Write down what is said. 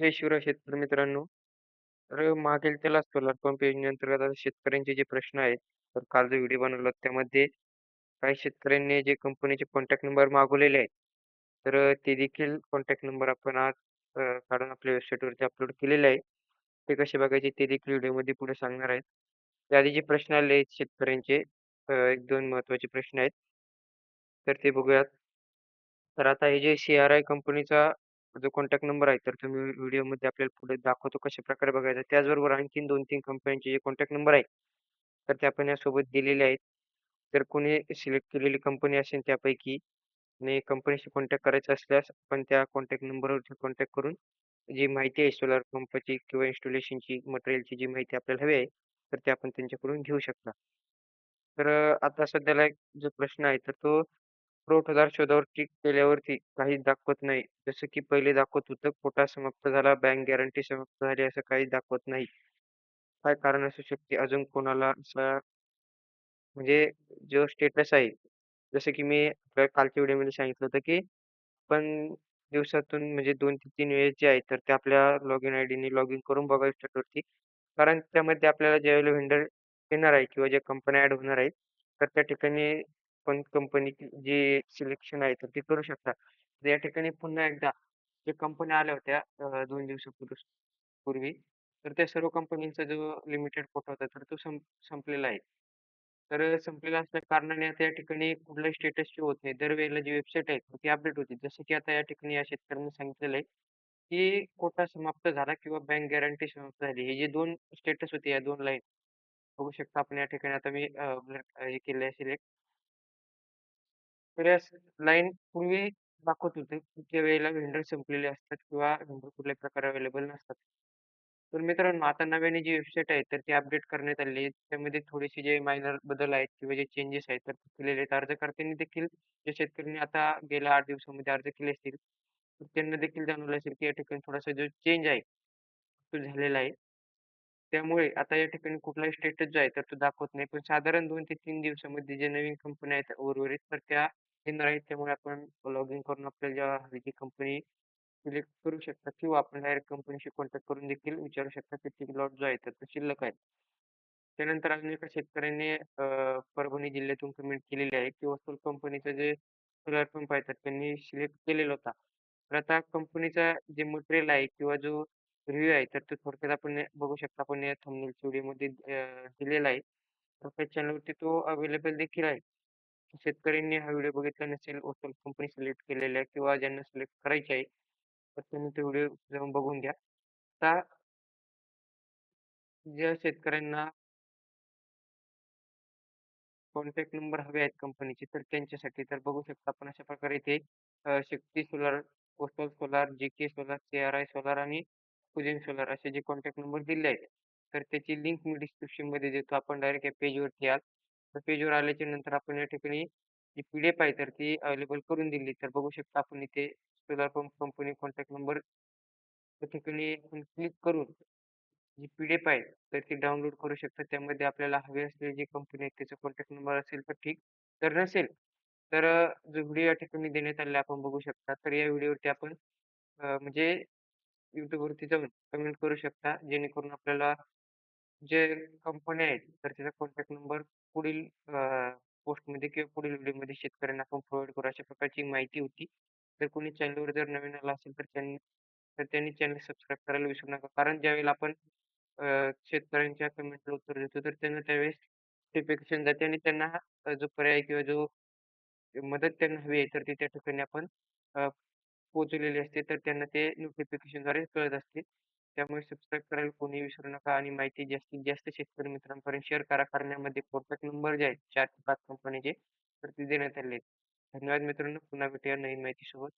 जय शिवराय शेतकरी मित्रांनो. तर मागील त्याला सोलार पंप योजनेअंतर्गत आता शेतकऱ्यांचे जे प्रश्न आहेत, तर काल जो व्हिडिओ बनवला त्यामध्ये काही शेतकऱ्यांनी जे कंपनीचे कॉन्टॅक्ट नंबर मागवलेले आहेत, तर ते देखील कॉन्टॅक्ट नंबर आपण आज काढून आपल्या वेबसाईटवरती अपलोड केलेले आहे. ते कसे बघायचे ते देखील व्हिडिओमध्ये पुढे सांगणार आहेत. त्याआधी जे प्रश्न आले आहेत शेतकऱ्यांचे एक दोन महत्त्वाचे प्रश्न आहेत. तर ते बघूयात. तर आता हे जे सी-आर-आय कंपनीचा जो कॉन्टॅक्ट नंबर आहे, तर तुम्ही व्हिडिओमध्ये आपल्याला पुढे दाखवतो कशा प्रकारे बघायचा. त्याचबरोबर आणखीन 2-3 कंपन्यांचे जे कॉन्टॅक्ट नंबर आहेत, तर ते आपण यासोबत दिलेले आहेत. जर कोणी सिलेक्ट केलेली कंपनी असेल त्यापैकी आणि कंपनीशी कॉन्टॅक्ट करायचा असल्यास आपण त्या कॉन्टॅक्ट नंबरवरती कॉन्टॅक्ट करून जी माहिती आहे सोलार पंपची किंवा इन्स्टॉलेशनची, मटेरियलची जी माहिती आपल्याला हवी आहे, तर ते आपण त्यांच्याकडून घेऊ शकता. तर अ, आता सध्याला एक जो प्रश्न आहे, तर तो पुरवठादार शोधावर टिक केल्यावरती काहीच दाखवत नाही. जसं की पहिले दाखवत होतं, कोटा समाप्त झाला, बँक गॅरंटी समाप्त झाली, असं काहीच दाखवत नाही. काय कारण असू शकते? अजून कोणाला असा म्हणजे जो स्टेटस आहे, जसं की मी आपल्या कालच्या व्हिडिओमध्ये सांगितलं होतं, की आपण दिवसातून म्हणजे दोन ते तीन वेळेस जे आहे, तर ते आपल्या लॉग इन आय डीने लॉग इन करून बघावे स्टेटवरती कारण त्यामध्ये आपल्याला ज्यावेळेला व्हेंडर येणार आहे किंवा ज्या कंपन्या ॲड होणार आहेत, तर त्या ठिकाणी पण कंपनीची जी सिलेक्शन आहे, तर ते करू शकता. तर या ठिकाणी पुन्हा एकदा ज्या कंपन्या आल्या होत्या अ, 2 दिवसापूर्वी पूर्वी, तर त्या सर्व कंपनीचा जो लिमिटेड कोटा होता, तर तो संप संपलेला आहे. तर अ, संपलेला असल्या कारणाने आता या ठिकाणी कुठलाही स्टेटस शो होत नाही. दरवेळेला जी वेबसाईट आहे, ती अपडेट होते. जसं की आता या ठिकाणी या शेतकऱ्यांनी सांगितलेलं आहे, की कोटा समाप्त झाला किंवा बँक गॅरंटी समाप्त झाली. हे जे 2 स्टेटस होते, या 2 लाईन बघू शकता आपण या ठिकाणी आता मी अ, हे केलं आहे सिलेक्ट. तर या लाईन पूर्वी दाखवत होते, की वेळेला व्हेंडर संपलेले असतात किंवा व्हेंडर कुठल्याही प्रकारे अवेलेबल नसतात. तर मित्रांनो, आता नव्याने जी वेबसाईट आहे, तर ती अपडेट करण्यात आली आहे. त्यामध्ये थोडेसे जे मायनर बदल आहेत किंवा जे चेंजेस आहेत, तर केलेले आहेत. अर्जकर्त्यांनी देखील जे शेतकऱ्यांनी आता गेल्या 8 दिवसामध्ये अर्ज केले असतील, तर त्यांना देखील जाणवलं असेल, की या ठिकाणी थोडासा जो चेंज आहे, तो झालेला आहे. त्यामुळे आता या ठिकाणी कुठलाही स्टेटस जो आहे, तर तो दाखवत नाही. पण साधारण 2 ते 3 दिवसामध्ये जे नवीन कंपन्या आहेत उर्वरित, तर त्या येणार आहेत. त्यामुळे आपण लॉग इन करून आपल्याला ज्या हवी ती कंपनी सिलेक्ट करू शकता किंवा आपण डायरेक्ट कंपनीशी कॉन्टॅक्ट करून देखील विचारू शकता, की लॉट जो आहे, तर तो शिल्लक आहे. त्यानंतर अजून एका शेतकऱ्याने अ, परभणी जिल्ह्यातून कमेंट केलेली आहे, की वस्तूल कंपनीचं जे सोलार पंप आहे, तर त्यांनी सिलेक्ट केलेला होता. तर आता कंपनीचा जे मटेरियल आहे किंवा जो रिव्ह्यू आहे, तर तो थोडक्यात आपण बघू शकता. आपण या थंबनेलच्या व्हिडिओमध्ये अ, दिलेला आहे. आपल्या चॅनलवरती तो अवेलेबल देखील आहे. शेतकऱ्यांनी हा व्हिडिओ बघितला नसेल, वस्तूल कंपनी सिलेक्ट केलेल्या किंवा ज्यांना सिलेक्ट करायची आहे, तर त्यांनी तो व्हिडिओ जाऊन बघून घ्या. आता ज्या शेतकऱ्यांना कॉन्टॅक्ट नंबर हवे आहेत कंपनीचे, तर त्यांच्यासाठी तर बघू शकता आपण अशा प्रकारे इथे Shakti solar, coastal solar, J K solar, C R I solar आणि कुजन सोलार असे जे कॉन्टॅक्ट नंबर दिले आहेत. तर त्याची लिंक मी डिस्क्रिप्शनमध्ये देतो. आपण डायरेक्ट या पेजवरती याल. तर पेजवर आल्याच्यानंतर आपण या ठिकाणी जी पी-डी-एफ आहे, तर ती अवेलेबल करून दिली. तर बघू शकता आपण इथे solar pump company contact number त्या ठिकाणी आपण क्लिक करून जी पी-डी-एफ आहे, तर ती डाउनलोड करू शकता. त्यामध्ये आपल्याला हवी असलेली जी कंपनी आहे, त्याचा कॉन्टॅक्ट नंबर असेल तर ठीक. तर नसेल, तर जो व्हिडिओ या ठिकाणी देण्यात आलेला आपण बघू शकता. तर या व्हिडिओवरती आपण म्हणजे YouTubeवरती जाऊन कमेंट करू शकता. जेणेकरून आपल्याला जे कंपन्या आहेत, तर त्याचा कॉन्टॅक्ट नंबर पुढील अ, पोस्टमध्ये किंवा पुढील व्हिडिओमध्ये शेतकऱ्यांना आपण प्रोव्हाईड करू. अशा प्रकारची माहिती होती. जर कोणी चॅनलवर जर नवीन आला असेल, तर त्यांनी तर त्यांनी चॅनल सबस्क्राईब करायला विसरू नका. कारण ज्यावेळेला आपण अ, शेतकऱ्यांच्या कमेंटला उत्तर देतो, तर त्यांना त्यावेळेस नोटिफिकेशन जाते आणि त्यांना अ, जो पर्याय किंवा जो मदत त्यांना हवी आहे, तर ती त्या ठिकाणी आपण अ, पोहोचवलेली असते. तर त्यांना ते नोटिफिकेशनद्वारे कळत असते. त्यामुळे सबस्क्राईब करायला कोणीही विसरू नका आणि माहिती जास्तीत जास्त शेतकरी मित्रांपर्यंत शेअर करा. कारण यामध्ये कॉन्टॅक्ट नंबर जे आहेत चार ते 5 कंपनीचे, तर ते देण्यात आले आहेत. धन्यवाद मित्रांनो. पुन्हा भेटूया नवीन माहितीसोबत.